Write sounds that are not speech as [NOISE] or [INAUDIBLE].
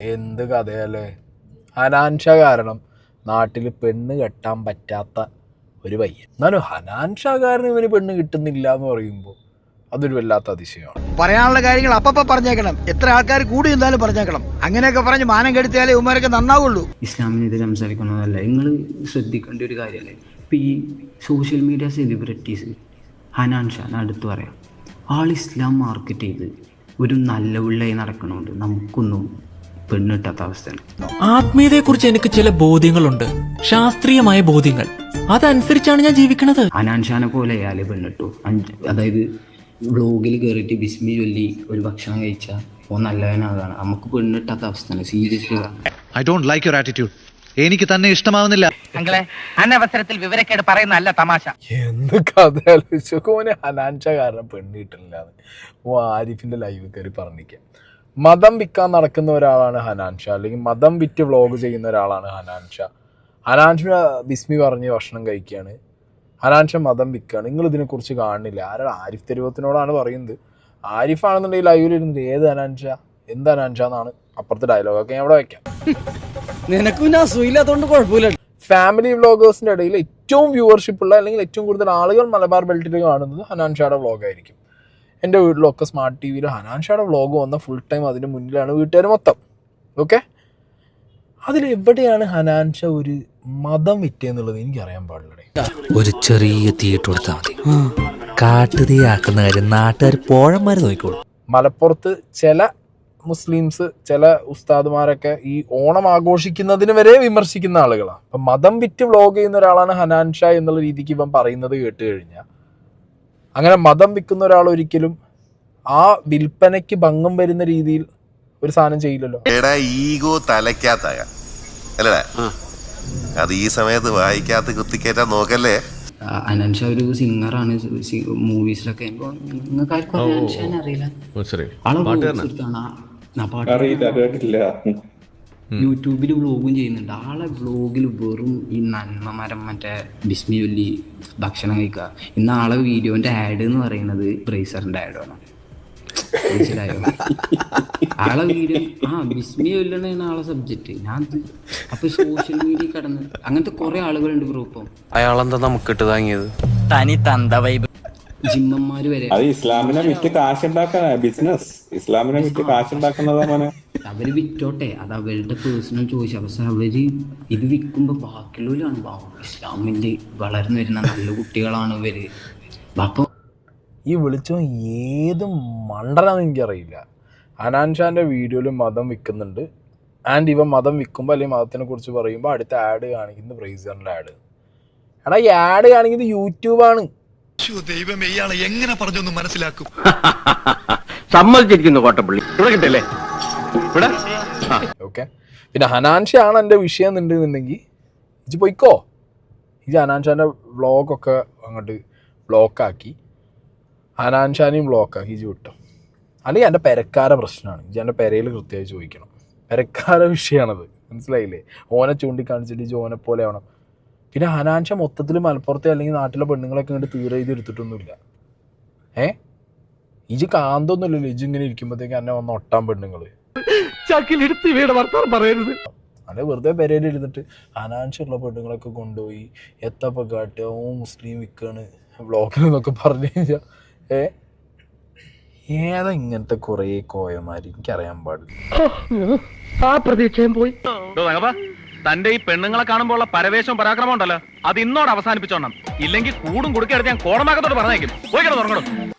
എന്ത് കഥയല്ലേ? ഹനാൻഷ കാരണം നാട്ടിൽ പെണ്ണ് കെട്ടാൻ പറ്റാത്ത ഒരു പയ്യൻ. എന്നാലും ഹനാൻഷ കാരണം ഇവന് പെണ്ണ് കിട്ടുന്നില്ല എന്ന് പറയുമ്പോൾ അതൊരു വല്ലാത്ത അതിശയമാണ്. പറയാനുള്ള കാര്യങ്ങൾ അപ്പപ്പ പറഞ്ഞേക്കണം. എത്ര ആൾക്കാർ കൂടി നിന്നാലും പറഞ്ഞേക്കണം. അങ്ങനെയൊക്കെ പറഞ്ഞ് മാനം കെടുത്തിയാലേ ഉമ്മാരൊക്കെ നന്നാവുള്ളൂ. ഇസ്ലാമിനെതിരെ സംസാരിക്കുന്നതല്ല. നിങ്ങൾ ശ്രദ്ധിക്കേണ്ട ഒരു കാര്യമല്ലേ ഇപ്പം ഈ സോഷ്യൽ മീഡിയ സെലിബ്രിറ്റീസ് ഹനാൻഷ അടുത്ത് പറയാം. ആൾ ഇസ്ലാം മാർക്കറ്റ് ചെയ്ത് ഒരു നല്ല പിള്ളയായി നടക്കണമുണ്ട് നമുക്കൊന്നും പെണ്ണിട്ടാത്ത അവസ്ഥയാണ്. ആത്മീയതയെക്കുറിച്ച് എനിക്ക് ചില ബോധ്യങ്ങളുണ്ട്. ശാസ്ത്രീയമായ ബോധ്യങ്ങൾ. അതനുസരിച്ചാണ് ഞാൻ ജീവിക്കുന്നത് അനാൻഷാനെ പോലെ അയാളെ പെണ്ണിട്ടു. അതായത് ബ്ലോഗിൽ കയറിയിട്ട് ബിസ്മി ചൊല്ലി ഒരു ഭക്ഷണം കഴിച്ചാൽ ഓ നല്ലവനാകാണ്. നമുക്ക് പെണ്ണിട്ടാത്ത അവസ്ഥയാണ്. Serious I don't like your attitude എനിക്ക് തന്നെ ഇഷ്ടമാവുന്നില്ല. അങ്കളെ അനവസരത്തിൽ വിവരക്കേട് പറയുന്നല്ല തമാശ. എന്ത് കഥ ആലോചിച്ചോനെ ഹനാൻഷ കാരണം പെണ്ണ് ഓ ആരിഫിന്റെ ലൈവ് കയറി പറഞ്ഞിരിക്കുക മതം വിൽക്കാൻ നടക്കുന്ന ഒരാളാണ് ഹനാൻഷ. അല്ലെങ്കിൽ മതം വിറ്റ് വ്ളോഗ് ചെയ്യുന്ന ഒരാളാണ് ഹനാൻഷ. ഹനാൻഷ ബിസ്മി പറഞ്ഞ് ഭക്ഷണം കഴിക്കുകയാണ് ഹനാൻഷ മതം വിൽക്കുകയാണ് നിങ്ങൾ ഇതിനെക്കുറിച്ച് കാണുന്നില്ല. ആരാണ് ആരിഫ് തെരുവത്തിനോടാണ് പറയുന്നത്. ആരിഫാണെന്നുണ്ടെങ്കിൽ ലൈവിൽ ഇരുന്നിട്ട് ഏത് ഹനാൻഷ? എന്ത് ഹനാൻഷ എന്നാണ് അപ്പുറത്തെ ഡയലോഗൊക്കെ ഞാൻ അവിടെ വയ്ക്കാം. നിനക്കും കുഴപ്പമില്ല. ഫാമിലി വ്ളോഗേഴ്സിന്റെ ഇടയിൽ ഏറ്റവും വ്യൂവർഷിപ്പ് ഉള്ള അല്ലെങ്കിൽ ഏറ്റവും കൂടുതൽ ആളുകൾ മലബാർ ബെൽറ്റിൽ കാണുന്നത് ഹനാൻഷയുടെ വ്ളോഗായിരിക്കും എന്റെ വീട്ടിലൊക്കെ സ്മാർട്ട് ടി വിയിൽ ഹനാൻഷയുടെ വ്ളോഗ് വന്ന ഫുൾ ടൈം അതിന് മുന്നിലാണ് വീട്ടുകാർ മൊത്തം. ഓക്കെ അതിലെവിടെയാണ് ഹനാൻഷ ഒരു മതം വിറ്റെന്നുള്ളത് എനിക്കറിയാൻ പാടില്ല ഒരു ചെറിയ തീയിട്ട് കൊടുത്താൽ മതി. കാട്ടുതീയാക്കുന്ന കാര്യം നാട്ടുകാർ പോഴന്മാര് നോക്കിക്കോളും. മലപ്പുറത്ത് ചില മുസ്ലിംസ് ചില ഉസ്താദുമാരൊക്കെ ഈ ഓണം ആഘോഷിക്കുന്നതിന് വരെ വിമർശിക്കുന്ന ആളുകളാണ് അപ്പം മതം വിറ്റ് വ്ലോഗ് ചെയ്യുന്ന ഒരാളാണ് ഹനാൻഷ എന്നുള്ള രീതിക്ക് ഇവൻ പറയുന്നത് കേട്ട് കഴിഞ്ഞാൽ അങ്ങനെ മതം വിൽക്കുന്ന ഒരാൾ ഒരിക്കലും ആ വിൽപ്പനയ്ക്ക് ഭംഗം വരുന്ന രീതിയിൽ ഒരു സാധനം ചെയ്യില്ലല്ലോ. എടാ ഈഗോ തലയ്ക്കാത്തായ. അല്ലേ അത് ഈ സമയത്ത് വായിക്കാത്ത കുത്തിക്കേറ്റാൻ നോക്കല്ലേ? അനൻഷ ഒരു സിംഗറാണ്. മൂവീസിലൊക്കെ നിങ്ങൾക്ക് ആർക്കും അനൻഷാനെ അറിയില്ല. യൂട്യൂബിൽ വ്ളോഗും ചെയ്യുന്നുണ്ട്. ആളെ വ്ളോഗിൽ വെറും ഈ നന്മമരം മറ്റേ ബിസ്മി ചൊല്ലി ഭക്ഷണം കഴിക്കുക. ഇന്ന് ആളെ വീഡിയോന്റെ ആഡ് എന്ന് പറയുന്നത് ബ്രേസറിന്റെ ആഡാണ് മനസ്സിലായോ? [LAUGHS] ആളെ വീഡിയോ ആ ബിസ്മി ചൊല്ലണേന്ന് ആളെ സബ്ജക്റ്റ് ഞാൻ അപ്പൊ സോഷ്യൽ മീഡിയ കടന്ന് അങ്ങനത്തെ കുറെ ആളുകളുണ്ട് ഗ്രൂപ്പം ഇപ്പം അയാളെന്താ നമുക്കിട്ട് താങ്ങിയത്? തനി തന്ത വൈബ് ജിമ്മന്മാര് വരെ. അത് ഇസ്ലാമിനെ വിറ്റ് കാശുണ്ടാക്കാനാ ബിസിനസ്. ഇസ്ലാമിനെ വിറ്റ് കാശുണ്ടാക്കുന്നതാ മോനെ അവർ വിറ്റോട്ടെ. അത് അവരുടെ പേഴ്സണൽ ചോയ്സ് പക്ഷെ അവർ ഇത് വിൽക്കുമ്പോ ബാക്കിയുള്ളവരാണ്. ഇസ്ലാമിന്റെ വളർന്നു വരുന്ന നല്ല കുട്ടികളാണ് ഇവർ. അപ്പൊ ഈ വിളിച്ചോ ഏത് മണ്ടനാന്ന് എനിക്കറിയില്ല. അനാൻ ഷാന്റെ വീഡിയോയിൽ മതം വിൽക്കുന്നുണ്ട് ആൻഡ് ഇവ മതം വിൽക്കുമ്പോൾ അല്ലെങ്കിൽ മതത്തിനെ കുറിച്ച് പറയുമ്പോൾ അടുത്ത ആഡ് കാണിക്കുന്നത് ബ്രേസറിന്റെ ആഡ്. എടാ ഈ ആഡ് കാണിക്കുന്നത് യൂട്യൂബാണ് ദൈവം ഇയാളെ എങ്ങനെ പറഞ്ഞൊന്നും മനസ്സിലാക്കും? [LAUGHS] സമ്മതിച്ചിരിക്കുന്നു കോട്ടപ്പള്ളി ഇവിടെ കിട്ടല്ലേ ഇവിടെ? ഓക്കെ പിന്നെ ഹനാൻഷയാണ് എന്റെ വിഷയം എന്നുണ്ടെന്നുണ്ടെങ്കിൽ ഇജ് പൊയ്ക്കോ? ഇജ് ഹനാൻഷാന്റെ വ്ളോഗൊക്കെ അങ്ങോട്ട് ബ്ലോക്കാക്കി. ഹനാൻഷാനെയും ബ്ലോക്കാക്കി ഇജ് വിട്ടു. അല്ലെങ്കിൽ എന്റെ പെരക്കാര പ്രശ്നമാണ്. ഇജ് എന്റെ പെരയിൽ കൃത്യമായി ചോദിക്കണം. പെരക്കാര വിഷയമാണത്. മനസ്സിലായില്ലേ? ഓനെ ചൂണ്ടിക്കാണിച്ചിട്ട് ഇജ് ഓനെ പോലെ ആവണം. പിന്നെ ഹനാൻഷ മൊത്തത്തിൽ മലപ്പുറത്തെ അല്ലെങ്കിൽ നാട്ടിലെ പെണ്ണുങ്ങളൊക്കെ ഇങ്ങോട്ട് തീരെ ചെയ്ത് എടുത്തിട്ടൊന്നുമില്ല. ഏ? ഇജ് കാന്തൊന്നുമില്ലല്ലോ. ഇജ് ഇങ്ങനെ ഇരിക്കുമ്പോഴത്തേക്ക് എന്നെ വന്ന് ഒട്ടാൻ പെണ്ണുങ്ങൾ ചക്കിലെടുത്ത് വീട് വർത്താനം പറയരുത്. അല്ലെ വെറുതെ പെരയിൽ ഇരുന്നിട്ട് അനാൻഷുള്ള പെണ്ണുങ്ങളൊക്കെ കൊണ്ടുപോയി എത്തപ്പ കാട്ടുക ഓ മുസ്ലിം വിൽക്കാണ് വ്ളോഗിൽ എന്നൊക്കെ പറഞ്ഞു കഴിഞ്ഞാൽ ഏ? ഏതാ ഇങ്ങനത്തെ കുറേ കോയമാര് എനിക്കറിയാൻ പാടില്ല. ആ പ്രതീക്ഷയും പോയി. തന്റെ ഈ പെണ്ണുങ്ങളെ കാണുമ്പോൾ ഉള്ള പരവേശവും പരാക്രമം ഉണ്ടല്ലോ. അത് ഇന്നോട് അവസാനിപ്പിച്ചോണം. ഇല്ലെങ്കിൽ കൂടും കുടുക്കെടുത്ത് ഞാൻ കോടമാക്കത്തോട് പറഞ്ഞേക്കും. പോയി കിടന്നു